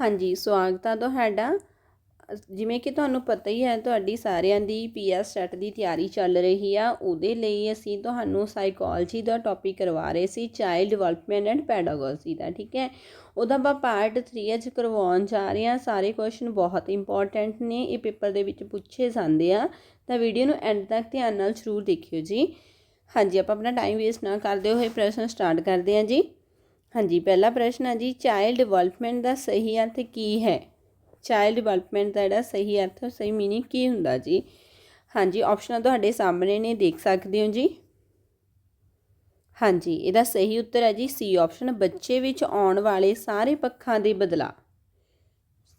ਹਾਂਜੀ, ਸਵਾਗਤ ਹੈ ਤੁਹਾਡਾ। ਜਿਵੇਂ ਕਿ ਤੁਹਾਨੂੰ ਪਤਾ ਹੀ ਹੈ, ਤੁਹਾਡੀ ਸਾਰਿਆਂ ਦੀ ਪੀਐਸ ਸੈਟ ਦੀ ਤਿਆਰੀ ਚੱਲ ਰਹੀ ਆ। ਉਹਦੇ ਲਈ ਅਸੀਂ ਤੁਹਾਨੂੰ ਸਾਈਕੋਲੋਜੀ ਦਾ ਟੌਪਿਕ ਕਰਵਾ ਰਹੇ ਸੀ ਚਾਈਲਡ ਡਿਵੈਲਪਮੈਂਟ ਐਂਡ ਪੈਡਾਗੋਜੀ ਦਾ, ਠੀਕ ਹੈ? ਉਹਦਾ ਆਪਾਂ ਪਾਰਟ 3 ਅੱਜ ਕਰਵਾਉਣ ਜਾ ਰਹੇ ਹਾਂ। ਸਾਰੇ ਕੁਐਸਚਨ ਬਹੁਤ ਇੰਪੋਰਟੈਂਟ ਨੇ, ਇਹ ਪੇਪਰ ਦੇ ਵਿੱਚ ਪੁੱਛੇ ਜਾਂਦੇ ਆ। ਤਾਂ ਵੀਡੀਓ ਨੂੰ ਐਂਡ ਤੱਕ ਧਿਆਨ ਨਾਲ ਜ਼ਰੂਰ ਦੇਖਿਓ ਜੀ। ਹਾਂਜੀ, ਆਪਾਂ ਆਪਣਾ ਟਾਈਮ ਵੇਸਟ ਨਾ ਕਰਦੇ ਹੋਏ ਪ੍ਰਸ਼ਨ ਸਟਾਰਟ ਕਰਦੇ ਹਾਂ ਜੀ। ਹਾਂਜੀ, ਪਹਿਲਾ ਪ੍ਰਸ਼ਨ ਹੈ ਜੀ ਚਾਈਲਡ ਡਿਵੈਲਪਮੈਂਟ ਦਾ ਸਹੀ ਅਰਥ ਕੀ ਹੈ? ਚਾਈਲਡ ਡਿਵੈਲਪਮੈਂਟ ਦਾ ਜਿਹੜਾ ਸਹੀ ਅਰਥ, ਸਹੀ ਮੀਨਿੰਗ ਕੀ ਹੁੰਦਾ ਜੀ? ਹਾਂਜੀ ਆਪਸ਼ਨਾਂ ਤੁਹਾਡੇ ਸਾਹਮਣੇ ਨੇ, ਦੇਖ ਸਕਦੇ ਹੋ ਜੀ। ਹਾਂਜੀ, ਇਹਦਾ ਸਹੀ ਉੱਤਰ ਹੈ ਜੀ ਸੀ ਆਪਸ਼ਨ ਬੱਚੇ ਵਿੱਚ ਆਉਣ ਵਾਲੇ ਸਾਰੇ ਪੱਖਾਂ ਦੇ ਬਦਲਾਅ।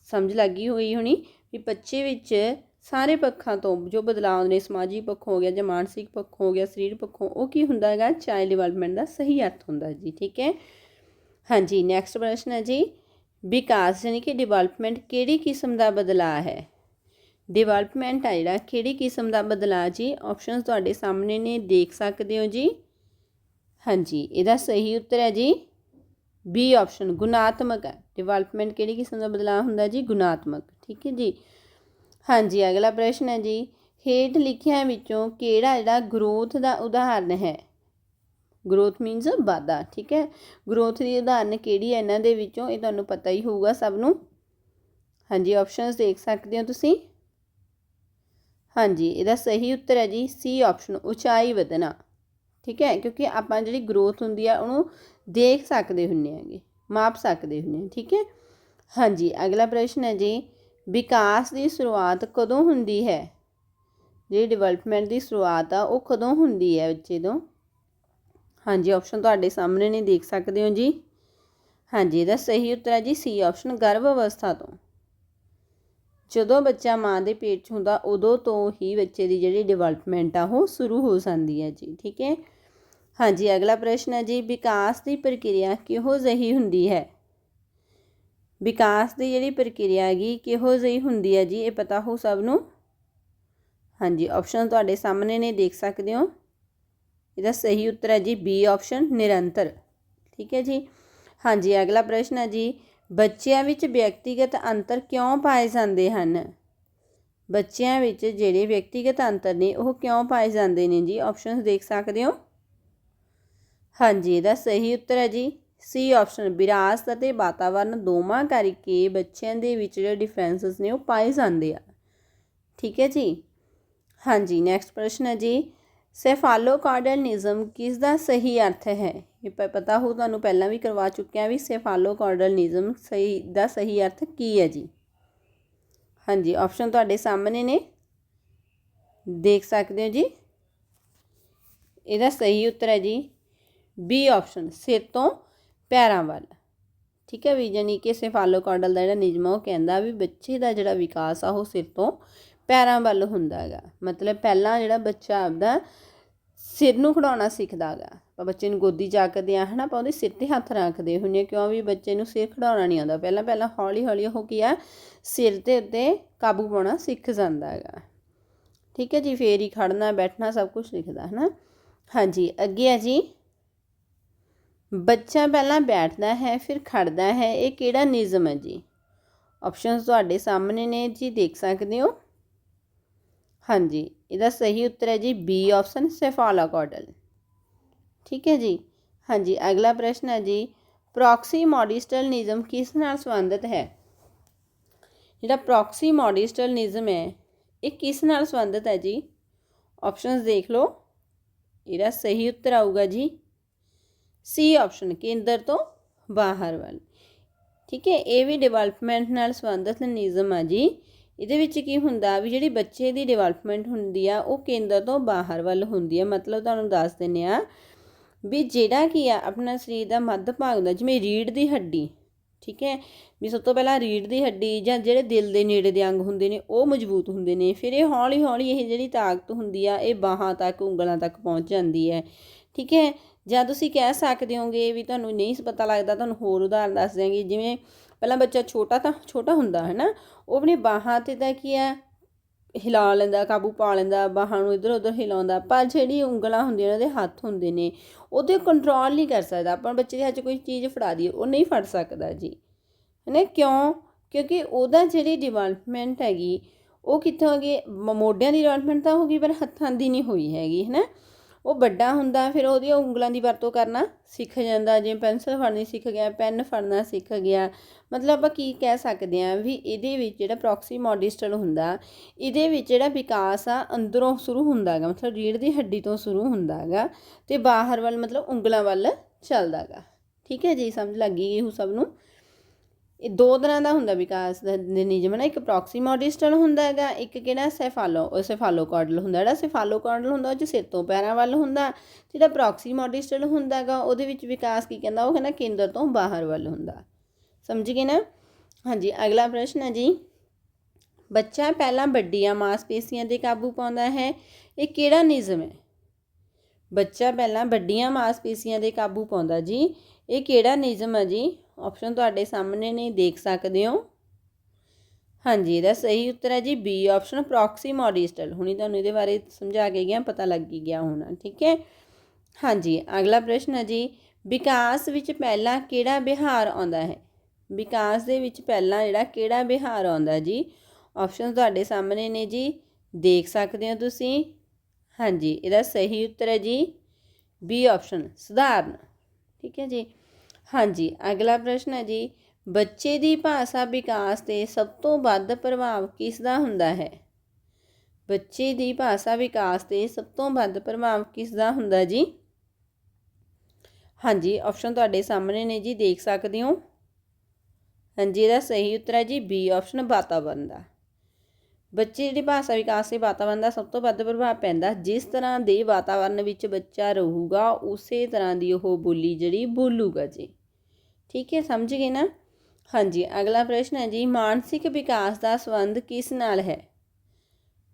ਸਮਝ ਲੱਗੀ ਹੋਈ ਹੋਣੀ? ਵੀ ਬੱਚੇ ਵਿੱਚ ਸਾਰੇ ਪੱਖਾਂ ਤੋਂ ਜੋ ਬਦਲਾਅ ਆਉਂਦੇ ਨੇ ਸਮਾਜਿਕ ਪੱਖੋਂ ਹੋ ਗਿਆ ਜਾਂ ਮਾਨਸਿਕ ਪੱਖੋਂ ਹੋ ਗਿਆ ਸਰੀਰ ਪੱਖੋਂ ਉਹ ਕੀ ਹੁੰਦਾ ਹੈਗਾ? ਚਾਈਲਡ ਡਿਵੈਲਪਮੈਂਟ ਦਾ ਸਹੀ ਅਰਥ ਹੁੰਦਾ ਜੀ, ਠੀਕ ਹੈ? ਹਾਂਜੀ ਨੈਕਸਟ ਪ੍ਰਸ਼ਨ ਹੈ ਜੀ। ਵਿਕਾਸ ਯਾਨੀ ਕਿ ਡਿਵੈਲਪਮੈਂਟ ਕਿਹੜੀ ਕਿਸਮ ਦਾ ਬਦਲਾਅ ਹੈ? ਡਿਵੈਲਪਮੈਂਟ ਹੈ ਜਿਹੜਾ, ਕਿਹੜੀ ਕਿਸਮ ਦਾ ਬਦਲਾਅ ਜੀ? ਆਪਸ਼ਨਸ ਤੁਹਾਡੇ ਸਾਹਮਣੇ ਨੇ, ਦੇਖ ਸਕਦੇ ਹੋ ਜੀ। ਹਾਂਜੀ, ਇਹਦਾ ਸਹੀ ਉੱਤਰ ਹੈ ਜੀ। ਬੀ ਆਪਸ਼ਨ ਗੁਣਾਤਮਕ ਹੈ। ਡਿਵੈਲਪਮੈਂਟ ਕਿਹੜੀ ਕਿਸਮ ਦਾ ਬਦਲਾਅ ਹੁੰਦਾ ਜੀ? ਗੁਣਾਤਮਕ, ਠੀਕ ਹੈ ਜੀ। ਹਾਂਜੀ, ਅਗਲਾ ਪ੍ਰਸ਼ਨ ਹੈ ਜੀ। ਹੇਠ ਲਿਖਿਆਂ ਵਿੱਚੋਂ ਕਿਹੜਾ ਜਿਹੜਾ ਗਰੋਥ ਦਾ ਉਦਾਹਰਨ ਹੈ? ਗਰੋਥ ਮੀਨਸ ਵਾਧਾ, ਠੀਕ ਹੈ? ਗਰੋਥ ਦੀ ਉਦਾਹਰਨ ਕਿਹੜੀ ਹੈ? ਇਹਨਾਂ ਦੇ ਵਿੱਚੋਂ ਇਹ ਤੁਹਾਨੂੰ ਪਤਾ ਹੀ ਹੋਊਗਾ ਸਭ ਨੂੰ। ਹਾਂਜੀ ਆਪਸ਼ਨਸ ਦੇਖ ਸਕਦੇ ਹੋ ਤੁਸੀਂ? ਹਾਂਜੀ, ਇਹਦਾ ਸਹੀ ਉੱਤਰ ਹੈ ਜੀ ਸੀ ਆਪਸ਼ਨ ਉਚਾਈ ਵਧਣਾ, ਠੀਕ ਹੈ? ਕਿਉਂਕਿ ਆਪਾਂ ਜਿਹੜੀ ਗਰੋਥ ਹੁੰਦੀ ਆ, ਉਹਨੂੰ ਦੇਖ ਸਕਦੇ ਹੁੰਨੇ ਆਗੇ ਮਾਪ ਸਕਦੇ ਹੁੰਨੇ ਆ ਠੀਕ ਹੈ? ਹਾਂਜੀ, ਅਗਲਾ ਪ੍ਰਸ਼ਨ ਹੈ ਜੀ, ਵਿਕਾਸ ਦੀ ਸ਼ੁਰੂਆਤ ਕਦੋਂ ਹੁੰਦੀ ਹੈ? ਜਿਹੜੀ ਡਿਵੈਲਪਮੈਂਟ ਦੀ ਸ਼ੁਰੂਆਤ ਆ, ਉਹ ਕਦੋਂ ਹੁੰਦੀ ਹੈ ਬੱਚੇ ਤੋਂ? ਹਾਂਜੀ ਆਪਸ਼ਨ ਤੁਹਾਡੇ ਸਾਹਮਣੇ ਨੇ, ਦੇਖ ਸਕਦੇ ਹੋ ਜੀ। ਹਾਂਜੀ, ਇਹਦਾ ਸਹੀ ਉੱਤਰ ਹੈ ਜੀ ਸੀ ਆਪਸ਼ਨ ਗਰਭ ਅਵਸਥਾ ਤੋਂ। ਜਦੋਂ ਬੱਚਾ ਮਾਂ ਦੇ ਪੇਟ 'ਚ ਹੁੰਦਾ, ਉਦੋਂ ਤੋਂ ਹੀ ਬੱਚੇ ਦੀ ਜਿਹੜੀ ਡਿਵੈਲਪਮੈਂਟ ਆ, ਉਹ ਸ਼ੁਰੂ ਹੋ ਜਾਂਦੀ ਹੈ ਜੀ, ਠੀਕ ਹੈ? ਹਾਂਜੀ, ਅਗਲਾ ਪ੍ਰਸ਼ਨ ਹੈ ਜੀ, ਵਿਕਾਸ ਦੀ ਪ੍ਰਕਿਰਿਆ ਕਿਹੋ ਜਿਹੀ ਹੁੰਦੀ ਹੈ? ਵਿਕਾਸ ਦੀ ਜਿਹੜੀ ਪ੍ਰਕਿਰਿਆ ਹੈਗੀ, ਕਿਹੋ ਜਿਹੀ ਹੁੰਦੀ ਹੈ ਜੀ, ਇਹ ਪਤਾ ਹੋ ਸਭ ਨੂੰ? ਹਾਂਜੀ ਆਪਸ਼ਨ ਤੁਹਾਡੇ ਸਾਹਮਣੇ ਨੇ, ਦੇਖ ਸਕਦੇ ਹੋ। ਇਹਦਾ ਸਹੀ ਉੱਤਰ ਹੈ ਜੀ ਬੀ ਆਪਸ਼ਨ ਨਿਰੰਤਰ। ਠੀਕ ਹੈ ਜੀ? ਹਾਂਜੀ, ਅਗਲਾ ਪ੍ਰਸ਼ਨ ਹੈ ਜੀ, ਬੱਚਿਆਂ ਵਿੱਚ ਵਿਅਕਤੀਗਤ ਅੰਤਰ ਕਿਉਂ ਪਾਏ ਜਾਂਦੇ ਹਨ? ਬੱਚਿਆਂ ਵਿੱਚ ਜਿਹੜੇ ਵਿਅਕਤੀਗਤ ਅੰਤਰ ਨੇ, ਉਹ ਕਿਉਂ ਪਾਏ ਜਾਂਦੇ ਨੇ ਜੀ? ਆਪਸ਼ਨਸ ਦੇਖ ਸਕਦੇ ਹੋ? ਹਾਂਜੀ, ਇਹਦਾ ਸਹੀ ਉੱਤਰ ਹੈ ਜੀ ਸੀ ਆਪਸ਼ਨ ਵਿਰਾਸਤ ਅਤੇ ਵਾਤਾਵਰਨ ਦੋਵਾਂ ਕਰਕੇ ਬੱਚਿਆਂ ਦੇ ਵਿੱਚ ਜਿਹੜੇ ਡਿਫਰੈਂਸਸ ਨੇ, ਉਹ ਪਾਏ ਜਾਂਦੇ ਆ। ਠੀਕ ਹੈ ਜੀ? ਹਾਂਜੀ ਨੈਕਸਟ ਪ੍ਰਸ਼ਨ ਹੈ ਜੀ ਸੈਫਾਲੋਕਾਰਡਲਨਿਜ਼ਮ ਕਿਸ ਦਾ ਸਹੀ ਅਰਥ ਹੈ? ਇਹ ਪਤਾ ਹੋ ਤੁਹਾਨੂੰ ਪਹਿਲਾਂ ਵੀ ਕਰਵਾ ਚੁੱਕਿਆ ਵੀ ਸੈਫਾਲੋਕਾਰਡਲਨਿਜ਼ਮ ਸਹੀ ਦਾ ਸਹੀ ਅਰਥ ਕੀ ਹੈ ਜੀ? ਹਾਂਜੀ ਆਪਸ਼ਨ ਤੁਹਾਡੇ ਸਾਹਮਣੇ ਨੇ। ਦੇਖ ਸਕਦੇ ਹੋ ਜੀ। ਇਹਦਾ ਸਹੀ ਉੱਤਰ ਹੈ ਜੀ। ਬੀ ਆਪਸ਼ਨ ਸਿਰ ਤੋਂ ਪੈਰਾਂ ਵੱਲ। ਠੀਕ ਹੈ ਵੀ ਜਾਨੀ ਕਿ ਸੈਫਾਲੋਕਾਰਡਲ ਦਾ ਜਿਹੜਾ ਨਿਯਮ ਆ, ਉਹ ਕਹਿੰਦਾ ਵੀ ਬੱਚੇ ਦਾ ਜਿਹੜਾ ਵਿਕਾਸ ਆ, ਉਹ ਸਿਰ ਤੋਂ ਪੈਰਾਂ ਵੱਲ ਹੁੰਦਾ ਹੈਗਾ। ਮਤਲਬ ਪਹਿਲਾਂ ਜਿਹੜਾ ਬੱਚਾ ਆਪਦਾ ਸਿਰ ਨੂੰ ਖੜਾਉਣਾ ਸਿੱਖਦਾ ਹੈਗਾ। ਆਪਾਂ ਬੱਚੇ ਨੂੰ ਗੋਦੀ ਚੱਕਦੇ ਆ ਹਨਾ, ਆਪਾਂ ਉਹਦੇ ਸਿਰ ਤੇ ਹੱਥ ਰੱਖਦੇ ਹੁੰਨੇ ਆ ਕਿਉਂ ਵੀ ਬੱਚੇ ਨੂੰ ਸਿਰ ਖੜਾਉਣਾ ਨਹੀਂ ਆਉਂਦਾ। ਪਹਿਲਾਂ ਪਹਿਲਾਂ ਹੌਲੀ ਹੌਲੀ ਉਹ ਕੀ ਆ ਸਿਰ ਦੇ ਉੱਤੇ ਕਾਬੂ ਪਾਉਣਾ ਸਿੱਖ ਜਾਂਦਾ ਹੈਗਾ। ਠੀਕ ਹੈ ਜੀ, ਫੇਰ ਹੀ ਖੜਨਾ ਬੈਠਣਾ, ਸਭ ਕੁਝ ਸਿੱਖਦਾ, ਹਨਾ। ਹਾਂਜੀ, ਅੱਗੇ ਆ ਜੀ। ਬੱਚਾ ਪਹਿਲਾਂ ਬੈਠਦਾ ਹੈ, ਫਿਰ ਖੜਦਾ ਹੈ, ਇਹ ਕਿਹੜਾ ਨਿਯਮ ਹੈ ਜੀ? ਆਪਸ਼ਨਸ ਤੁਹਾਡੇ ਸਾਹਮਣੇ ਨੇ ਜੀ, ਦੇਖ ਸਕਦੇ ਹੋ। ਹਾਂਜੀ, ਇਹਦਾ ਸਹੀ ਉੱਤਰ ਹੈ ਜੀ ਬੀ ਆਪਸ਼ਨ ਸੈਫਾਲੋਕਾਰਡਲ ਠੀਕ ਹੈ ਜੀ? ਹਾਂਜੀ, ਅਗਲਾ ਪ੍ਰਸ਼ਨ ਹੈ ਜੀ ਪ੍ਰੋਕਸੀ ਮੋਡਿਸਟਲ ਨਿਯਮ ਕਿਸ ਨਾਲ ਸੰਬੰਧਿਤ ਹੈ? ਜਿਹੜਾ ਪ੍ਰੋਕਸੀ ਮੋਡਿਸਟਲ ਨਿਯਮ ਹੈ, ਇਹ ਕਿਸ ਨਾਲ ਸੰਬੰਧਿਤ ਹੈ ਜੀ? ਆਪਸ਼ਨਸ ਦੇਖ ਲਓ। ਇਹਦਾ ਸਹੀ ਉੱਤਰ ਆਊਗਾ ਜੀ ਸੀ ਆਪਸ਼ਨ ਕੇਂਦਰ ਤੋਂ ਬਾਹਰ ਵੱਲ। ਠੀਕ ਹੈ, ਇਹ ਵੀ ਡਿਵੈਲਪਮੈਂਟ ਨਾਲ ਸੰਬੰਧਿਤ ਨਿਯਮ ਆ ਜੀ। ਇਹਦੇ ਵਿੱਚ ਕੀ ਹੁੰਦਾ ਵੀ ਜਿਹੜੀ ਬੱਚੇ ਦੀ ਡਿਵੈਲਪਮੈਂਟ ਹੁੰਦੀ ਆ, ਉਹ ਕੇਂਦਰ ਤੋਂ ਬਾਹਰ ਵੱਲ ਹੁੰਦੀ ਆ। ਮਤਲਬ ਤੁਹਾਨੂੰ ਦੱਸ ਦਿੰਨੇ ਆ ਵੀ ਜਿਹੜਾ ਕੀ ਆ, ਆਪਣਾ ਸਰੀਰ ਦਾ ਮੱਧ ਭਾਗ ਹੁੰਦਾ, ਜਿਵੇਂ ਰੀੜ ਦੀ ਹੱਡੀ, ਠੀਕ ਹੈ? ਵੀ ਸਭ ਤੋਂ ਪਹਿਲਾਂ ਰੀੜ ਦੀ ਹੱਡੀ ਜਾਂ ਜਿਹੜੇ ਦਿਲ ਦੇ ਨੇੜੇ ਦੇ ਅੰਗ ਹੁੰਦੇ ਨੇ, ਉਹ ਮਜ਼ਬੂਤ ਹੁੰਦੇ ਨੇ। ਫਿਰ ਇਹ ਹੌਲੀ ਹੌਲੀ ਇਹ ਜਿਹੜੀ ਤਾਕਤ ਹੁੰਦੀ ਆ, ਇਹ ਬਾਹਾਂ ਤੱਕ, ਉਂਗਲਾਂ ਤੱਕ ਪਹੁੰਚ ਜਾਂਦੀ ਹੈ, ਠੀਕ ਹੈ? ਜਾਂ ਤੁਸੀਂ ਕਹਿ ਸਕਦੇ ਹੋਗੇ ਵੀ ਤੁਹਾਨੂੰ ਨਹੀਂ ਪਤਾ ਲੱਗਦਾ, ਤੁਹਾਨੂੰ ਹੋਰ ਉਦਾਹਰਨ ਦੱਸ ਦਿਆਂਗੇ, ਜਿਵੇਂ ਪਹਿਲਾਂ ਬੱਚਾ ਛੋਟਾ ਤਾਂ ਛੋਟਾ ਹੁੰਦਾ ਹੈ ਨਾ ਉਹ ਆਪਣੇ ਬਾਹਾਂ ਤੇ ਤਾਂ ਕੀ ਹੈ, ਹਿਲਾ ਲੈਂਦਾ, ਕਾਬੂ ਪਾ ਲੈਂਦਾ, ਬਾਹਾਂ ਨੂੰ ਇਧਰ ਉਧਰ ਹਿਲਾਉਂਦਾ, ਪਰ ਜਿਹੜੀ ਉਂਗਲਾਂ ਹੁੰਦੀਆਂ ਉਹਦੇ ਹੱਥ ਹੁੰਦੇ ਨੇ, ਉਹਦੇ ਕੰਟਰੋਲ ਨਹੀਂ ਕਰ ਸਕਦਾ। ਆਪਾਂ ਬੱਚੇ ਦੇ ਹੱਥ 'ਚ ਕੋਈ ਚੀਜ਼ ਫੜਾ ਦਈਏ, ਉਹ ਨਹੀਂ ਫੜ ਸਕਦਾ ਜੀ। ਹਨੇ? ਕਿਉਂ? ਕਿਉਂਕਿ ਉਹਦਾ ਜਿਹੜੀ ਡਿਵੈਲਪਮੈਂਟ ਹੈਗੀ, ਉਹ ਕਿੱਥੋਂ ਹੈਗੀ, ਮ- ਮੋਢਿਆਂ ਦੀ ਡਿਵੈਲਪਮੈਂਟ ਤਾਂ ਹੋ ਗਈ, ਪਰ ਹੱਥਾਂ ਦੀ ਨਹੀਂ ਹੋਈ ਹੈਗੀ ਹੈ ਨਾ ਉਹ ਵੱਡਾ ਹੁੰਦਾ, ਫਿਰ ਉਹਦੀਆਂ ਉਂਗਲਾਂ ਦੀ ਵਰਤੋਂ ਕਰਨਾ ਸਿੱਖ ਜਾਂਦਾ, ਜਿਵੇਂ ਪੈਨਸਲ ਫੜਨੀ ਸਿੱਖ ਗਿਆ, ਪੈਨ ਫੜਨਾ ਸਿੱਖ ਗਿਆ। ਮਤਲਬ ਆਪਾਂ ਕੀ ਕਹਿ ਸਕਦੇ ਹਾਂ ਵੀ ਇਹਦੇ ਵਿੱਚ ਜਿਹੜਾ ਪ੍ਰੋਕਸੀਮੋਡਿਸਟਲ ਹੁੰਦਾ, ਇਹਦੇ ਵਿੱਚ ਜਿਹੜਾ ਵਿਕਾਸ ਆ, ਅੰਦਰੋਂ ਸ਼ੁਰੂ ਹੁੰਦਾ ਹੈਗਾ ਮਤਲਬ ਰੀੜ ਦੀ ਹੱਡੀ ਤੋਂ ਸ਼ੁਰੂ ਹੁੰਦਾ ਹੈਗਾ ਤੇ ਬਾਹਰ ਵੱਲ ਮਤਲਬ ਉਂਗਲਾਂ ਵੱਲ ਚੱਲਦਾ ਹੈਗਾ ਠੀਕ ਹੈ ਜੀ, ਸਮਝ ਲੱਗ ਗਈ ਇਹ ਸਭ ਨੂੰ? ਇਹ ਦੋ ਤਰ੍ਹਾਂ ਦਾ ਹੁੰਦਾ ਵਿਕਾਸ ਦਾ ਨਿਯਮ ਨਾ, ਇੱਕ ਪ੍ਰੋਕਸੀਮੋਡਿਸਟਲ ਹੁੰਦਾ ਹੈਗਾ, ਇੱਕ ਕਿਹੜਾ ਸੈਫਾਲੋ ਉਹ ਸੈਫਾਲੋਕਾਰਡਲ ਹੁੰਦਾ, ਜਿਹੜਾ ਸੈਫਾਲੋਕਾਰਡਲ ਹੁੰਦਾ, ਉਹ ਚ ਸਿਰ ਤੋਂ ਪੈਰਾਂ ਵੱਲ ਹੁੰਦਾ, ਜਿਹੜਾ ਪ੍ਰੋਕਸੀਮੋਡਿਸਟਲ ਹੁੰਦਾ ਹੈਗਾ, ਉਹਦੇ ਵਿੱਚ ਵਿਕਾਸ ਕੀ ਕਹਿੰਦਾ, ਉਹ ਕਹਿੰਦਾ ਕੇਂਦਰ ਤੋਂ ਬਾਹਰ ਵੱਲ ਹੁੰਦਾ। ਸਮਝ ਗਏ ਨਾ? ਹਾਂਜੀ, ਅਗਲਾ ਪ੍ਰਸ਼ਨ ਹੈ ਜੀ। ਬੱਚਾ ਪਹਿਲਾਂ ਵੱਡੀਆਂ ਮਾਸਪੇਸ਼ੀਆਂ ਤੇ ਕਾਬੂ ਪਾਉਂਦਾ ਹੈ, ਇਹ ਕਿਹੜਾ ਨਿਯਮ ਹੈ? ਬੱਚਾ ਪਹਿਲਾਂ ਵੱਡੀਆਂ ਮਾਸਪੇਸ਼ੀਆਂ ਦੇ ਕਾਬੂ ਪਾਉਂਦਾ ਜੀ, ਇਹ ਕਿਹੜਾ ਨਿਯਮ ਹੈ ਜੀ? ਆਪਸ਼ਨ ਤੁਹਾਡੇ ਸਾਹਮਣੇ ਨੇ ਦੇਖ ਸਕਦੇ ਹੋ। ਹਾਂਜੀ, ਇਹਦਾ ਸਹੀ ਉੱਤਰ ਹੈ ਜੀ ਬੀ ਆਪਸ਼ਨ ਪ੍ਰੋਕਸੀਮੋਡਿਸਟਲ ਹੁਣੀ ਤੁਹਾਨੂੰ ਇਹਦੇ ਬਾਰੇ ਸਮਝਾ ਕੇ ਗਿਆ, ਪਤਾ ਲੱਗ ਗਿਆ ਹੋਣਾ, ਠੀਕ ਹੈ? ਹਾਂਜੀ, ਅਗਲਾ ਪ੍ਰਸ਼ਨ ਹੈ ਜੀ, ਵਿਕਾਸ ਵਿੱਚ ਪਹਿਲਾਂ ਕਿਹੜਾ ਵਿਹਾਰ ਆਉਂਦਾ ਹੈ? ਵਿਕਾਸ ਦੇ ਵਿੱਚ ਪਹਿਲਾਂ ਜਿਹੜਾ ਕਿਹੜਾ ਵਿਹਾਰ ਆਉਂਦਾ ਜੀ? ਆਪਸ਼ਨ ਤੁਹਾਡੇ ਸਾਹਮਣੇ ਨੇ ਜੀ, ਦੇਖ ਸਕਦੇ ਹੋ ਤੁਸੀਂ। ਹਾਂਜੀ, ਇਹਦਾ ਸਹੀ ਉੱਤਰ ਹੈ ਜੀ ਬੀ ਆਪਸ਼ਨ ਸਧਾਰਨ, ਠੀਕ ਹੈ ਜੀ? ਹਾਂਜੀ, ਅਗਲਾ ਪ੍ਰਸ਼ਨ ਹੈ ਜੀ, ਬੱਚੇ ਦੀ ਭਾਸ਼ਾ ਵਿਕਾਸ ਤੇ ਸਭ ਤੋਂ ਵੱਧ ਪ੍ਰਭਾਵ ਕਿਸ ਦਾ ਹੁੰਦਾ ਹੈ? ਬੱਚੇ ਦੀ ਭਾਸ਼ਾ ਵਿਕਾਸ ਤੇ ਸਭ ਤੋਂ ਵੱਧ ਪ੍ਰਭਾਵ ਕਿਸ ਦਾ ਹੁੰਦਾ ਜੀ? ਹਾਂਜੀ ਆਪਸ਼ਨ ਤੁਹਾਡੇ ਸਾਹਮਣੇ ਨੇ ਜੀ, ਦੇਖ ਸਕਦੇ ਹੋ। ਹਾਂਜੀ, ਇਹਦਾ ਸਹੀ ਉੱਤਰ ਹੈ ਜੀ ਬੀ ਆਪਸ਼ਨ ਵਾਤਾਵਰਣ ਦਾ। ਬੱਚੇ ਦੀ ਭਾਸ਼ਾ ਵਿਕਾਸ ਤੇ ਵਾਤਾਵਰਣ ਦਾ ਸਭ ਤੋਂ ਵੱਧ ਪ੍ਰਭਾਵ ਪੈਂਦਾ, ਜਿਸ ਤਰ੍ਹਾਂ ਦੇ ਵਾਤਾਵਰਣ ਵਿੱਚ ਬੱਚਾ ਰਹੂਗਾ, ਉਸੇ ਤਰ੍ਹਾਂ ਦੀ ਉਹ ਬੋਲੀ ਜਿਹੜੀ ਬੋਲੂਗਾ ਜੀ। ਠੀਕ ਹੈ, ਸਮਝ ਗਏ ਨਾ? ਹਾਂਜੀ, ਅਗਲਾ ਪ੍ਰਸ਼ਨ ਹੈ ਜੀ, ਮਾਨਸਿਕ ਵਿਕਾਸ ਦਾ ਸੰਬੰਧ ਕਿਸ ਨਾਲ ਹੈ?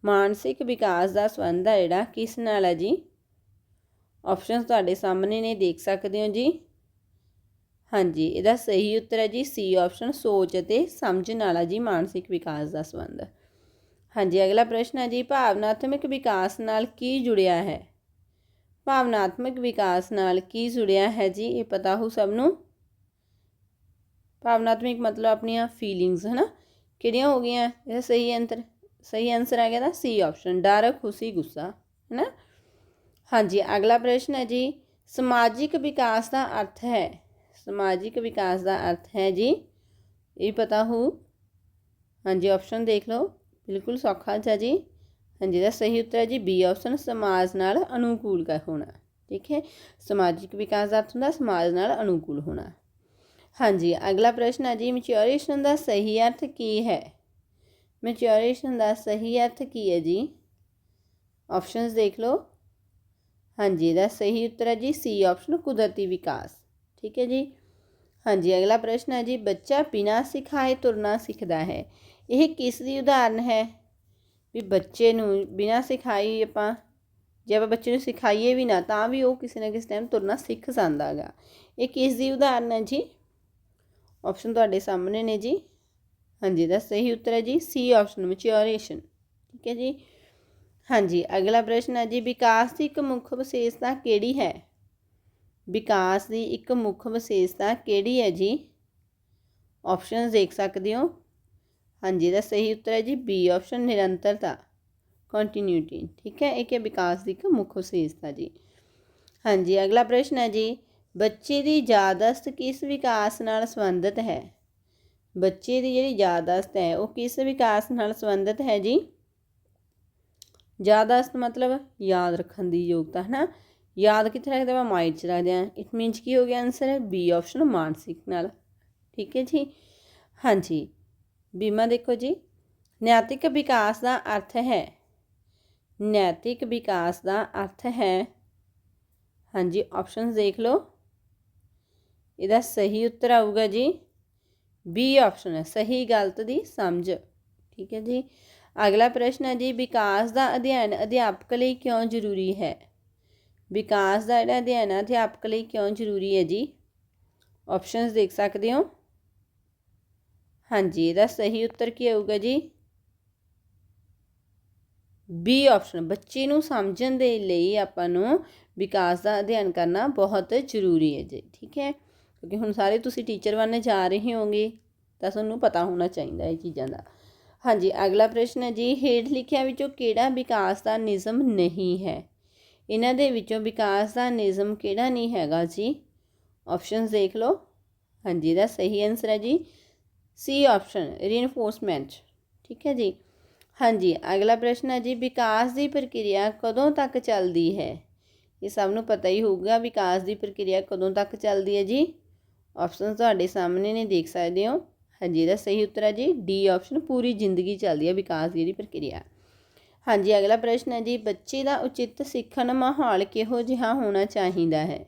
ਮਾਨਸਿਕ ਵਿਕਾਸ ਦਾ ਸੰਬੰਧ ਹੈ ਜਿਹੜਾ, ਕਿਸ ਨਾਲ ਹੈ ਜੀ? ਆਪਸ਼ਨਸ ਤੁਹਾਡੇ ਸਾਹਮਣੇ ਨੇ, ਦੇਖ ਸਕਦੇ ਹੋ ਜੀ। ਹਾਂਜੀ, ਇਹਦਾ ਸਹੀ ਉੱਤਰ ਹੈ ਜੀ ਸੀ ਆਪਸ਼ਨ ਸੋਚ ਅਤੇ ਸਮਝ ਨਾਲ ਹੈ ਜੀ, ਮਾਨਸਿਕ ਵਿਕਾਸ ਦਾ ਸੰਬੰਧ। ਹਾਂਜੀ, ਅਗਲਾ ਪ੍ਰਸ਼ਨ ਹੈ ਜੀ, ਭਾਵਨਾਤਮਕ ਵਿਕਾਸ ਨਾਲ ਕੀ ਜੁੜਿਆ ਹੈ? ਭਾਵਨਾਤਮਕ ਵਿਕਾਸ ਨਾਲ ਕੀ ਜੁੜਿਆ ਹੈ ਜੀ, ਇਹ ਪਤਾ ਹੋ ਸਭ ਨੂੰ? ਭਾਵਨਾਤਮਿਕ ਮਤਲਬ ਆਪਣੀਆਂ ਫੀਲਿੰਗਸ ਹਨਾ? ਕਿਹੜੀਆਂ ਹੋ ਗਈਆਂ? ਇਹ ਸਹੀ ਆਨਸਰ ਸਹੀ ਆਨਸਰ ਆ ਗਿਆ ਦਾ ਸੀ ਆਪਸ਼ਨ ਡਰ, ਖੁਸ਼ੀ, ਗੁੱਸਾ, ਹਨਾ? ਹਾਂਜੀ, ਅਗਲਾ ਪ੍ਰਸ਼ਨ ਹੈ ਜੀ, ਸਮਾਜਿਕ ਵਿਕਾਸ ਦਾ ਅਰਥ ਹੈ, ਸਮਾਜਿਕ ਵਿਕਾਸ ਦਾ ਅਰਥ ਹੈ ਜੀ, ਇਹ ਪਤਾ ਹੋ? ਹਾਂਜੀ ਆਪਸ਼ਨ ਦੇਖ ਲਓ, ਬਿਲਕੁਲ ਸੌਖਾ ਜਿਹਾ ਜੀ। ਹਾਂਜੀ ਦਾ ਸਹੀ ਉੱਤਰ ਹੈ ਜੀ ਬੀ ਆਪਸ਼ਨ ਸਮਾਜ ਨਾਲ ਅਨੁਕੂਲ ਹੋਣਾ, ਠੀਕ ਹੈ? ਸਮਾਜਿਕ ਵਿਕਾਸ ਦਾ ਅਰਥ ਹੁੰਦਾ ਸਮਾਜ ਨਾਲ ਅਨੁਕੂਲ ਹੋਣਾ। ਹਾਂਜੀ, ਅਗਲਾ ਪ੍ਰਸ਼ਨ ਹੈ ਜੀ ਮੈਚੁਰੇਸ਼ਨ ਦਾ ਸਹੀ ਅਰਥ ਕੀ ਹੈ? ਮੈਚੁਰੇਸ਼ਨ ਦਾ ਸਹੀ ਅਰਥ ਕੀ ਹੈ ਜੀ? ਆਪਸ਼ਨਸ ਦੇਖ ਲਓ। ਹਾਂਜੀ, ਇਹਦਾ ਸਹੀ ਉੱਤਰ ਹੈ ਜੀ ਸੀ ਆਪਸ਼ਨ ਕੁਦਰਤੀ ਵਿਕਾਸ। ਠੀਕ ਹੈ ਜੀ? ਹਾਂਜੀ, ਅਗਲਾ ਪ੍ਰਸ਼ਨ ਹੈ ਜੀ, ਬੱਚਾ ਬਿਨਾਂ ਸਿਖਾਏ ਤੁਰਨਾ ਸਿੱਖਦਾ ਹੈ। ਇਹ ਕਿਸ ਦੀ ਉਦਾਹਰਨ ਹੈ? ਵੀ ਬੱਚੇ ਨੂੰ ਬਿਨਾਂ ਸਿਖਾਈ ਆਪਾਂ, ਜੇ ਆਪਾਂ ਬੱਚੇ ਨੂੰ ਸਿਖਾਈਏ ਵੀ ਨਾ, ਤਾਂ ਵੀ ਉਹ ਕਿਸੇ ਨਾ ਕਿਸੇ ਟਾਈਮ ਤੁਰਨਾ ਸਿੱਖ ਜਾਂਦਾ ਹੈਗਾ। ਇਹ ਕਿਸ ਦੀ ਉਦਾਹਰਨ ਹੈ ਜੀ? ਆਪਸ਼ਨ ਤੁਹਾਡੇ ਸਾਹਮਣੇ ਨੇ ਜੀ। ਹਾਂਜੀ, ਦਾ ਸਹੀ ਉੱਤਰ ਹੈ ਜੀ ਸੀ ਆਪਸ਼ਨ ਮੈਚੁਰੇਸ਼ਨ ਠੀਕ ਹੈ ਜੀ। ਹਾਂਜੀ, ਅਗਲਾ ਪ੍ਰਸ਼ਨ ਹੈ ਜੀ, ਵਿਕਾਸ ਦੀ ਇੱਕ ਮੁੱਖ ਵਿਸ਼ੇਸ਼ਤਾ ਕਿਹੜੀ ਹੈ? ਵਿਕਾਸ ਦੀ ਇੱਕ ਮੁੱਖ ਵਿਸ਼ੇਸ਼ਤਾ ਕਿਹੜੀ ਹੈ ਜੀ? ਆਪਸ਼ਨਸ ਦੇਖ ਸਕਦੇ ਹੋ। ਹਾਂਜੀ, ਦਾ ਸਹੀ ਉੱਤਰ ਹੈ ਜੀ ਬੀ ਆਪਸ਼ਨ ਨਿਰੰਤਰਤਾ ਕੰਟੀਨਿਊਟੀ ਠੀਕ ਹੈ, ਇਹ ਕਿ ਵਿਕਾਸ ਦੀ ਇੱਕ ਮੁੱਖ ਵਿਸ਼ੇਸ਼ਤਾ ਜੀ। ਹਾਂਜੀ, ਅਗਲਾ ਪ੍ਰਸ਼ਨ ਹੈ ਜੀ ਬੱਚੇ ਦੀ ਯਾਦਾਸ਼ਤ ਕਿਸ ਵਿਕਾਸ ਨਾਲ ਸੰਬੰਧਿਤ ਹੈ? ਬੱਚੇ ਦੀ ਜਿਹੜੀ ਯਾਦਾਸ਼ਤ ਹੈ, ਉਹ ਕਿਸ ਵਿਕਾਸ ਨਾਲ ਸੰਬੰਧਿਤ ਹੈ ਜੀ? ਯਾਦਾਸ਼ਤ ਮਤਲਬ ਯਾਦ ਰੱਖਣ ਦੀ ਯੋਗਤਾ ਹੈ ਨਾ ਯਾਦ ਕਿੱਥੇ ਰੱਖਦੇ ਆਪਾਂ? ਮਾਈਂਡ 'ਚ ਰੱਖਦੇ ਹਾਂ। ਇਟ ਮੀਨਸ ਕੀ ਹੋ ਗਿਆ ਆਨਸਰ ਹੈ ਬੀ ਆਪਸ਼ਨ ਮਾਨਸਿਕ ਨਾਲ। ਠੀਕ ਹੈ ਜੀ? ਹਾਂਜੀ। ਬੀਮਾ ਦੇਖੋ ਜੀ। ਨੈਤਿਕ ਵਿਕਾਸ ਦਾ ਅਰਥ ਹੈ। ਨੈਤਿਕ ਵਿਕਾਸ ਦਾ ਅਰਥ ਹੈ। ਹਾਂਜੀ ਆਪਸ਼ਨਸ ਦੇਖ ਲਓ। ਇਹਦਾ ਸਹੀ ਉੱਤਰ ਆਊਗਾ ਜੀ। ਬੀ ਆਪਸ਼ਨ ਹੈ, ਸਹੀ ਗਲਤ ਦੀ ਸਮਝ। ਠੀਕ ਹੈ ਜੀ। ਅਗਲਾ ਪ੍ਰਸ਼ਨ ਹੈ ਜੀ, ਵਿਕਾਸ ਦਾ ਅਧਿਐਨ ਅਧਿਆਪਕ ਲਈ ਕਿਉਂ ਜ਼ਰੂਰੀ ਹੈ? ਵਿਕਾਸ ਦਾ ਜਿਹੜਾ ਅਧਿਐਨ ਹੈ, ਅਧਿਆਪਕ ਲਈ ਕਿਉਂ ਜ਼ਰੂਰੀ ਹੈ ਜੀ? ਆਪਸ਼ਨਸ ਦੇਖ ਸਕਦੇ ਹੋ। ਹਾਂਜੀ, ਇਹਦਾ ਸਹੀ ਉੱਤਰ ਕੀ ਆਊਗਾ ਜੀ? ਬੀ ਆਪਸ਼ਨ ਬੱਚੇ ਨੂੰ ਸਮਝਣ ਦੇ ਲਈ ਆਪਾਂ ਨੂੰ ਵਿਕਾਸ ਦਾ ਅਧਿਐਨ ਕਰਨਾ ਬਹੁਤ ਜ਼ਰੂਰੀ ਹੈ ਜੀ। ਠੀਕ ਹੈ। ਕਿਉਂਕਿ ਹੁਣ ਸਾਰੇ ਤੁਸੀਂ ਟੀਚਰ ਬਣਨੇ ਜਾ ਰਹੇ ਹੋਗੇ ਤਾਂ ਤੁਹਾਨੂੰ ਪਤਾ ਹੋਣਾ ਚਾਹੀਦਾ ਇਹ ਚੀਜ਼ਾਂ ਦਾ। ਹਾਂਜੀ, ਅਗਲਾ ਪ੍ਰਸ਼ਨ ਹੈ ਜੀ, ਹੇਠ ਲਿਖਿਆ ਵਿੱਚੋਂ ਕਿਹੜਾ ਵਿਕਾਸ ਦਾ ਨਿਯਮ ਨਹੀਂ ਹੈ? ਇਹਨਾਂ ਦੇ ਵਿੱਚੋਂ ਵਿਕਾਸ ਦਾ ਨਿਯਮ ਕਿਹੜਾ ਨਹੀਂ ਹੈਗਾ ਜੀ? ਆਪਸ਼ਨਸ ਦੇਖ ਲਓ। ਹਾਂਜੀ, ਇਹਦਾ ਸਹੀ ਆਨਸਰ ਹੈ ਜੀ ਸੀ ਆਪਸ਼ਨ ਰੀਇਨਫੋਰਸਮੈਂਟ ਠੀਕ ਹੈ ਜੀ? ਹਾਂਜੀ, ਅਗਲਾ ਪ੍ਰਸ਼ਨ ਹੈ ਜੀ, ਵਿਕਾਸ ਦੀ ਪ੍ਰਕਿਰਿਆ ਕਦੋਂ ਤੱਕ ਚੱਲਦੀ ਹੈ? ਇਹ ਸਭ ਨੂੰ ਪਤਾ ਹੀ ਹੋਊਗਾ, ਵਿਕਾਸ ਦੀ ਪ੍ਰਕਿਰਿਆ ਕਦੋਂ ਤੱਕ ਚੱਲਦੀ ਹੈ ਜੀ? ਆਪਸ਼ਨ ਤੁਹਾਡੇ ਸਾਹਮਣੇ ਨੇ, ਦੇਖ ਸਕਦੇ ਹੋ। ਹਾਂਜੀ, ਇਹਦਾ ਸਹੀ ਉੱਤਰ ਹੈ ਜੀ। ਡੀ ਆਪਸ਼ਨ ਪੂਰੀ ਜ਼ਿੰਦਗੀ ਚੱਲਦੀ ਹੈ, ਵਿਕਾਸ ਦੀ ਜਿਹੜੀ ਪ੍ਰਕਿਰਿਆ। ਹਾਂਜੀ, ਅਗਲਾ ਪ੍ਰਸ਼ਨ ਹੈ ਜੀ। ਬੱਚੇ ਦਾ ਉਚਿਤ ਸਿੱਖਣ ਮਾਹੌਲ ਕਿਹੋ ਜਿਹਾ ਹੋਣਾ ਚਾਹੀਦਾ ਹੈ?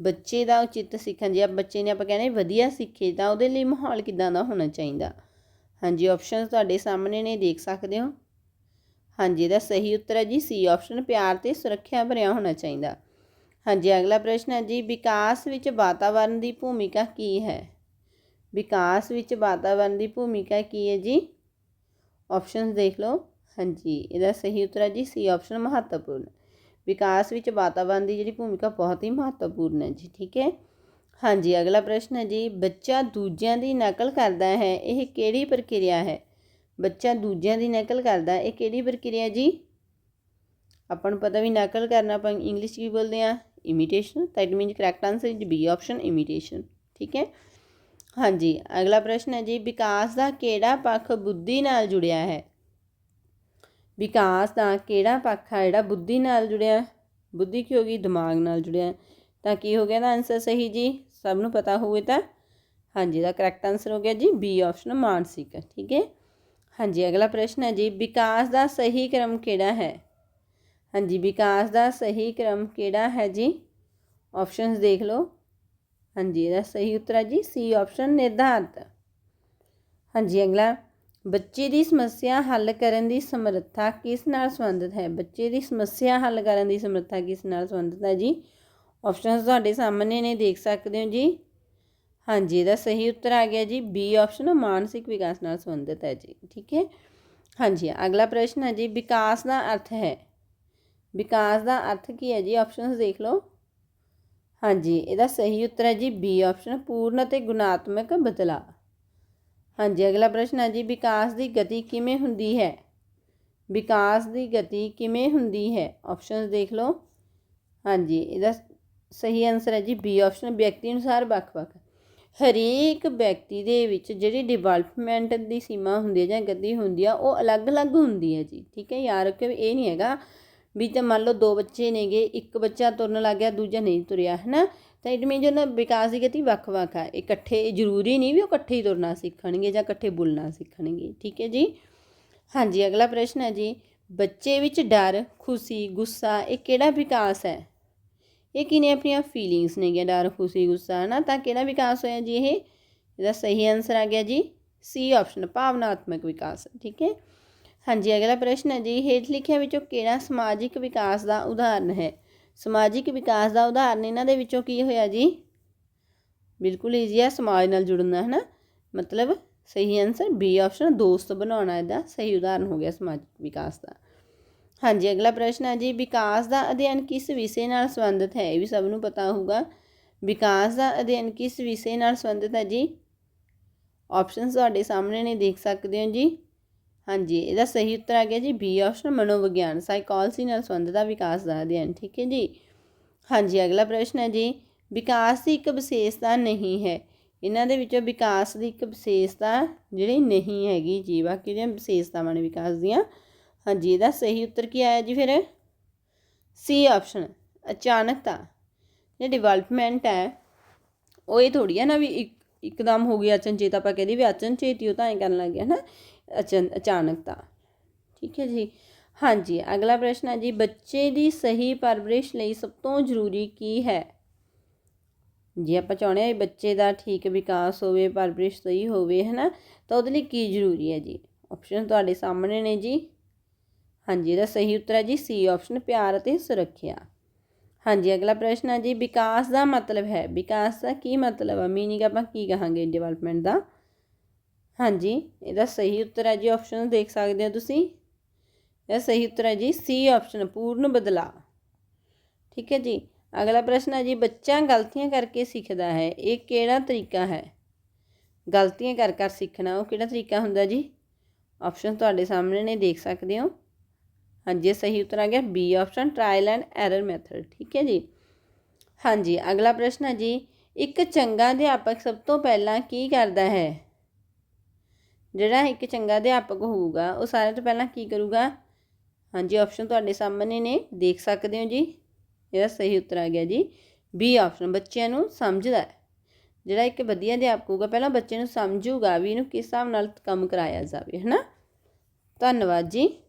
ਬੱਚੇ ਦਾ ਉਚਿਤ ਸਿੱਖਣ, ਜੇ ਬੱਚੇ ਨੇ ਆਪਾਂ ਕਹਿੰਦੇ ਵਧੀਆ ਸਿੱਖੇ, ਤਾਂ ਉਹਦੇ ਲਈ ਮਾਹੌਲ ਕਿਦਾਂ ਦਾ ਹੋਣਾ ਚਾਹੀਦਾ? ਹਾਂਜੀ ਆਪਸ਼ਨਸ ਤੁਹਾਡੇ ਸਾਹਮਣੇ ਨੇ, ਦੇਖ ਸਕਦੇ ਹੋ। ਹਾਂਜੀ, ਇਹਦਾ ਸਹੀ ਉੱਤਰ ਹੈ ਜੀ। ਸੀ ਆਪਸ਼ਨ ਪਿਆਰ ਤੇ ਸੁਰੱਖਿਆ ਭਰਿਆ ਹੋਣਾ ਚਾਹੀਦਾ। ਹਾਂਜੀ, ਅਗਲਾ ਪ੍ਰਸ਼ਨ ਹੈ ਜੀ, ਵਿਕਾਸ ਵਿੱਚ ਵਾਤਾਵਰਣ ਦੀ ਭੂਮਿਕਾ ਕੀ ਹੈ? ਵਿਕਾਸ ਵਿੱਚ ਵਾਤਾਵਰਣ ਦੀ ਭੂਮਿਕਾ ਕੀ ਹੈ ਜੀ? ਆਪਸ਼ਨਸ ਦੇਖ ਲਓ। ਹਾਂਜੀ, ਇਹਦਾ ਸਹੀ ਉੱਤਰ ਹੈ ਜੀ ਸੀ ਆਪਸ਼ਨ ਮਹੱਤਵਪੂਰਨ। ਵਿਕਾਸ ਵਿੱਚ ਵਾਤਾਵਰਣ ਦੀ ਜਿਹੜੀ ਭੂਮਿਕਾ ਬਹੁਤ ਹੀ ਮਹੱਤਵਪੂਰਨ ਹੈ ਜੀ, ਠੀਕ ਹੈ? ਹਾਂਜੀ, ਅਗਲਾ ਪ੍ਰਸ਼ਨ ਹੈ ਜੀ, ਬੱਚਾ ਦੂਜਿਆਂ ਦੀ ਨਕਲ ਕਰਦਾ ਹੈ, ਇਹ ਕਿਹੜੀ ਪ੍ਰਕਿਰਿਆ ਹੈ? ਬੱਚਾ ਦੂਜਿਆਂ ਦੀ ਨਕਲ ਕਰਦਾ, ਇਹ ਕਿਹੜੀ ਪ੍ਰਕਿਰਿਆ ਜੀ? ਆਪਾਂ ਨੂੰ ਪਤਾ ਵੀ ਨਕਲ ਕਰਨਾ, ਆਪਾਂ ਇੰਗਲਿਸ਼ ਕੀ ਬੋਲਦੇ ਆ ਇਮੀਟੇਸ਼ਨ ਤਾਂ it means correct answer is B option imitation ਠੀਕ ਹੈ? ਹਾਂਜੀ, ਅਗਲਾ ਪ੍ਰਸ਼ਨ ਹੈ ਜੀ, ਵਿਕਾਸ ਦਾ ਕਿਹੜਾ ਪੱਖ ਬੁੱਧੀ ਨਾਲ ਜੁੜਿਆ ਹੈ? ਵਿਕਾਸ ਦਾ ਕਿਹੜਾ ਪੱਖ ਹੈ ਜਿਹੜਾ ਬੁੱਧੀ ਨਾਲ ਜੁੜਿਆ? ਬੁੱਧੀ ਕੀ ਹੋ ਗਈ? ਦਿਮਾਗ ਨਾਲ ਜੁੜਿਆ। ਤਾਂ ਕੀ ਹੋ ਗਿਆ ਦਾ ਆਨਸਰ ਸਹੀ ਜੀ? ਸਭ ਨੂੰ ਪਤਾ ਹੋਵੇ ਤਾਂ। ਹਾਂਜੀ ਦਾ ਕਰੈਕਟ ਆਨਸਰ ਹੋ ਗਿਆ ਜੀ ਬੀ ਆਪਸ਼ਨ ਮਾਨਸਿਕ, ਠੀਕ ਹੈ? ਹਾਂਜੀ, ਅਗਲਾ ਪ੍ਰਸ਼ਨ ਹੈ ਜੀ, ਵਿਕਾਸ ਦਾ ਸਹੀ ਕ੍ਰਮ ਕਿਹੜਾ ਹੈ? ਹਾਂਜੀ, ਵਿਕਾਸ ਦਾ ਸਹੀ ਕ੍ਰਮ ਕਿਹੜਾ ਹੈ ਜੀ? ਆਪਸ਼ਨਸ ਦੇਖ ਲਓ। ਹਾਂਜੀ, ਇਹਦਾ ਸਹੀ ਉੱਤਰ ਹੈ ਜੀ ਸੀ ਆਪਸ਼ਨ ਨਿਰਧਾਰਤ। ਹਾਂਜੀ, ਅਗਲਾ। ਬੱਚੇ ਦੀ ਸਮੱਸਿਆ ਹੱਲ ਕਰਨ ਦੀ ਸਮਰੱਥਾ ਕਿਸ ਨਾਲ ਸੰਬੰਧਿਤ ਹੈ? ਬੱਚੇ ਦੀ ਸਮੱਸਿਆ ਹੱਲ ਕਰਨ ਦੀ ਸਮਰੱਥਾ ਕਿਸ ਨਾਲ ਸੰਬੰਧਿਤ ਹੈ ਜੀ? ਆਪਸ਼ਨਸ ਤੁਹਾਡੇ ਸਾਹਮਣੇ ਨੇ, ਦੇਖ ਸਕਦੇ ਹੋ ਜੀ। ਹਾਂਜੀ, ਇਹਦਾ ਸਹੀ ਉੱਤਰ ਆ ਗਿਆ ਜੀ। ਬੀ ਆਪਸ਼ਨ ਮਾਨਸਿਕ ਵਿਕਾਸ ਨਾਲ ਸੰਬੰਧਿਤ ਹੈ ਜੀ। ਠੀਕ ਹੈ? ਹਾਂਜੀ, ਅਗਲਾ ਪ੍ਰਸ਼ਨ ਹੈ ਜੀ, ਵਿਕਾਸ ਦਾ ਅਰਥ ਹੈ। ਵਿਕਾਸ ਦਾ ਅਰਥ ਕੀ ਹੈ ਜੀ? ਆਪਸ਼ਨਸ ਦੇਖ ਲਓ। ਹਾਂਜੀ, ਇਹਦਾ ਸਹੀ ਉੱਤਰ ਹੈ ਜੀ ਬੀ ਆਪਸ਼ਨ ਪੂਰਨ ਅਤੇ ਗੁਣਾਤਮਕ ਬਦਲਾਅ ਹਾਂਜੀ, ਅਗਲਾ ਪ੍ਰਸ਼ਨ ਹੈ ਜੀ, ਵਿਕਾਸ ਦੀ ਗਤੀ ਕਿਵੇਂ ਹੁੰਦੀ ਹੈ? ਵਿਕਾਸ ਦੀ ਗਤੀ ਕਿਵੇਂ ਹੁੰਦੀ ਹੈ? ਆਪਸ਼ਨਸ ਦੇਖ ਲਓ। ਹਾਂਜੀ, ਇਹਦਾ ਸਹੀ ਆਨਸਰ ਹੈ ਜੀ ਬੀ ਆਪਸ਼ਨ ਵਿਅਕਤੀ ਅਨੁਸਾਰ ਵੱਖ-ਵੱਖ। ਹਰੇਕ ਵਿਅਕਤੀ ਦੇ ਵਿੱਚ ਜਿਹੜੀ ਡਿਵੈਲਪਮੈਂਟ ਦੀ ਸੀਮਾ ਹੁੰਦੀ ਹੈ ਜਾਂ ਗਤੀ ਹੁੰਦੀ ਆ, ਉਹ ਅਲੱਗ-ਅਲੱਗ ਹੁੰਦੀ ਹੈ ਜੀ। ਠੀਕ ਹੈ ਯਾਰ ਕਿ ਇਹ ਨਹੀਂ ਹੈਗਾ ਵੀ ਤਾਂ ਮੰਨ ਲਓ ਦੋ ਬੱਚੇ ਨੇਗੇ, ਇੱਕ ਬੱਚਾ ਤੁਰਨ ਲੱਗ ਗਿਆ, ਦੂਜਾ ਨਹੀਂ ਤੁਰਿਆ ਹੈ ਤਾਂ ਇਟ ਮੀਨ ਉਹਨਾਂ ਵਿਕਾਸ ਦੀ ਗਤੀ ਵੱਖ-ਵੱਖ ਆ। ਇਕੱਠੇ ਜ਼ਰੂਰੀ ਨਹੀਂ ਵੀ ਉਹ ਇਕੱਠੇ ਹੀ ਤੁਰਨਾ ਸਿੱਖਣਗੇ ਜਾਂ ਇਕੱਠੇ ਬੋਲਣਾ ਸਿੱਖਣਗੇ, ਠੀਕ ਹੈ ਜੀ? ਹਾਂਜੀ, ਅਗਲਾ ਪ੍ਰਸ਼ਨ ਹੈ ਜੀ। ਬੱਚੇ ਵਿੱਚ ਡਰ, ਖੁਸ਼ੀ, ਗੁੱਸਾ, ਇਹ ਕਿਹੜਾ ਵਿਕਾਸ ਹੈ? ਇਹ ਕੀ ਨੇ ਆਪਣੀਆਂ ਫੀਲਿੰਗਸ ਨੇਗੀਆਂ, ਡਰ, ਖੁਸ਼ੀ, ਗੁੱਸਾ ਨਾ ਤਾਂ ਕਿਹੜਾ ਵਿਕਾਸ ਹੋਇਆ ਜੀ ਇਹ? ਇਹਦਾ ਸਹੀ ਆਨਸਰ ਆ ਗਿਆ ਜੀ। ਸੀ ਆਪਸ਼ਨ ਭਾਵਨਾਤਮਕ ਵਿਕਾਸ, ਠੀਕ ਹੈ? ਹਾਂਜੀ, ਅਗਲਾ ਪ੍ਰਸ਼ਨ ਹੈ ਜੀ, ਹੇਠ ਲਿਖਿਆ ਵਿੱਚੋਂ ਕਿਹੜਾ ਸਮਾਜਿਕ ਵਿਕਾਸ ਦਾ ਉਦਾਹਰਨ ਹੈ? ਸਮਾਜਿਕ ਵਿਕਾਸ ਦਾ ਉਦਾਹਰਨ ਇਹਨਾਂ ਦੇ ਵਿੱਚੋਂ ਕੀ ਹੋਇਆ ਜੀ? ਬਿਲਕੁਲ ਈਜ਼ੀ ਹੈ ਸਮਾਜ ਨਾਲ ਜੁੜਨਾ ਹੈ ਨਾ ਮਤਲਬ ਸਹੀ ਆਨਸਰ ਬੀ ਆਪਸ਼ਨ ਦੋਸਤ ਬਣਾਉਣਾ, ਇਹਦਾ ਸਹੀ ਉਦਾਹਰਨ ਹੋ ਗਿਆ ਸਮਾਜਿਕ ਵਿਕਾਸ ਦਾ। ਹਾਂਜੀ, ਅਗਲਾ ਪ੍ਰਸ਼ਨ ਹੈ ਜੀ, ਵਿਕਾਸ ਦਾ ਅਧਿਐਨ ਕਿਸ ਵਿਸ਼ੇ ਨਾਲ ਸੰਬੰਧਿਤ ਹੈ? ਇਹ ਵੀ ਸਭ ਨੂੰ ਪਤਾ ਹੋਊਗਾ। ਵਿਕਾਸ ਦਾ ਅਧਿਐਨ ਕਿਸ ਵਿਸ਼ੇ ਨਾਲ ਸੰਬੰਧਿਤ ਹੈ ਜੀ? ਆਪਸ਼ਨਸ ਤੁਹਾਡੇ ਸਾਹਮਣੇ ਨੇ, ਦੇਖ ਸਕਦੇ ਹੋ ਜੀ। ਹਾਂਜੀ, ਇਹਦਾ ਸਹੀ ਉੱਤਰ ਆ ਗਿਆ ਜੀ ਬੀ ਆਪਸ਼ਨ ਮਨੋਵਿਗਿਆਨ ਸਾਈਕੋਲੋਜੀ ਨਾਲ ਸੰਬੰਧਿਤ ਦਾ ਵਿਕਾਸ ਦਾ ਅਧਿਐਨ, ਠੀਕ ਹੈ ਜੀ? ਹਾਂਜੀ, ਅਗਲਾ ਪ੍ਰਸ਼ਨ ਹੈ ਜੀ, ਵਿਕਾਸ ਦੀ ਇੱਕ ਵਿਸ਼ੇਸ਼ਤਾ ਨਹੀਂ ਹੈ। ਇਹਨਾਂ ਦੇ ਵਿੱਚੋਂ ਵਿਕਾਸ ਦੀ ਇੱਕ ਵਿਸ਼ੇਸ਼ਤਾ ਜਿਹੜੀ ਨਹੀਂ ਹੈਗੀ ਜੀ, ਬਾਕੀ ਦੀਆਂ ਵਿਸ਼ੇਸ਼ਤਾਵਾਂ ਨੇ ਵਿਕਾਸ ਦੀਆਂ। ਹਾਂਜੀ, ਇਹਦਾ ਸਹੀ ਉੱਤਰ ਕੀ ਆਇਆ ਜੀ ਫਿਰ? ਸੀ ਆਪਸ਼ਨ ਅਚਾਨਕਤਾ ਜੇ ਡਿਵੈਲਪਮੈਂਟ ਹੈ। ਉਹ ਇਹ ਥੋੜੀ ਹੈ ਨਾ ਵੀ ਇੱਕ ਇੱਕਦਮ ਹੋ ਗਿਆ ਅਚਨਚੇਤ, ਆਪਾਂ ਕਹਦੇ ਵੀ ਅਚਨਚੇਤ ਹੀ ਉਹ ਤਾਂ ਐ ਕਰਨ ਲੱਗ ਗਿਆ ਨਾ। ਅਚਾਨਕਤਾ। ਠੀਕ ਹੈ ਜੀ? ਹਾਂਜੀ, ਅਗਲਾ ਪ੍ਰਸ਼ਨ ਹੈ ਜੀ, ਬੱਚੇ ਦੀ ਸਹੀ ਪਰਵਰਿਸ਼ ਲਈ ਸਭ ਤੋਂ ਜ਼ਰੂਰੀ ਕੀ ਹੈ? ਜੇ ਆਪਾਂ ਚਾਹੁੰਦੇ ਹਾਂ ਬੱਚੇ ਦਾ ਠੀਕ ਵਿਕਾਸ ਹੋਵੇ, ਪਰਵਰਿਸ਼ ਸਹੀ ਹੋਵੇ ਹੈ ਨਾ ਤਾਂ ਉਹਦੇ ਲਈ ਕੀ ਜ਼ਰੂਰੀ ਹੈ ਜੀ? ਆਪਸ਼ਨ ਤੁਹਾਡੇ ਸਾਹਮਣੇ ਨੇ ਜੀ। ਹਾਂਜੀ, ਇਹਦਾ ਸਹੀ ਉੱਤਰ ਹੈ ਜੀ ਸੀ ਆਪਸ਼ਨ ਪਿਆਰ ਅਤੇ ਸੁਰੱਖਿਆ। ਹਾਂਜੀ, ਅਗਲਾ ਪ੍ਰਸ਼ਨ ਹੈ ਜੀ, ਵਿਕਾਸ ਦਾ ਮਤਲਬ ਹੈ। ਵਿਕਾਸ ਦਾ ਕੀ ਮਤਲਬ ਹੈ ਮੀਨਿੰਗ ਆਪਾਂ ਕੀ ਕਹਾਂਗੇ ਡਿਵੈਲਪਮੈਂਟ ਦਾ? ਹਾਂਜੀ, ਇਹਦਾ ਸਹੀ ਉੱਤਰ ਹੈ ਜੀ ਆਪਸ਼ਨ ਦੇਖ ਸਕਦੇ ਹੋ ਤੁਸੀਂ। ਇਹ ਸਹੀ ਉੱਤਰ ਹੈ ਜੀ ਸੀ ਆਪਸ਼ਨ ਪੂਰਨ ਬਦਲਾਅ। ਠੀਕ ਹੈ ਜੀ। ਅਗਲਾ ਪ੍ਰਸ਼ਨ ਹੈ ਜੀ, ਬੱਚਾ ਗਲਤੀਆਂ ਕਰਕੇ ਸਿੱਖਦਾ ਹੈ, ਇਹ ਕਿਹੜਾ ਤਰੀਕਾ ਹੈ? ਗਲਤੀਆਂ ਕਰ ਕਰ ਸਿੱਖਣਾ, ਉਹ ਕਿਹੜਾ ਤਰੀਕਾ ਹੁੰਦਾ ਜੀ? ਆਪਸ਼ਨ ਤੁਹਾਡੇ ਸਾਹਮਣੇ ਨੇ, ਦੇਖ ਸਕਦੇ ਹੋ। ਹਾਂਜੀ, ਇਹ ਸਹੀ ਉੱਤਰ ਆ ਗਿਆ B option trial and error method ਠੀਕ ਹੈ ਜੀ। ਹਾਂਜੀ, ਅਗਲਾ ਪ੍ਰਸ਼ਨ ਹੈ ਜੀ, ਇੱਕ ਚੰਗਾ ਅਧਿਆਪਕ ਸਭ ਤੋਂ ਪਹਿਲਾਂ ਕੀ ਕਰਦਾ ਹੈ? ਜਿਹੜਾ ਇੱਕ ਚੰਗਾ ਅਧਿਆਪਕ ਹੋਊਗਾ, ਉਹ ਸਾਰਿਆਂ ਤੋਂ ਪਹਿਲਾਂ ਕੀ ਕਰੂਗਾ? ਹਾਂਜੀ ਆਪਸ਼ਨ ਤੁਹਾਡੇ ਸਾਹਮਣੇ ਨੇ, ਦੇਖ ਸਕਦੇ ਹੋ ਜੀ। ਇਹਦਾ ਸਹੀ ਉੱਤਰ ਆ ਗਿਆ ਜੀ। ਬੀ ਆਪਸ਼ਨ ਬੱਚਿਆਂ ਨੂੰ ਸਮਝਦਾ ਹੈ। ਜਿਹੜਾ ਇੱਕ ਵਧੀਆ ਅਧਿਆਪਕ ਹੋਊਗਾ, ਪਹਿਲਾਂ ਬੱਚੇ ਨੂੰ ਸਮਝੂਗਾ ਵੀ ਇਹਨੂੰ ਕਿਸ ਹਿਸਾਬ ਨਾਲ ਕੰਮ ਕਰਾਇਆ ਜਾਵੇ ਹੈ ਨਾ ਧੰਨਵਾਦ ਜੀ।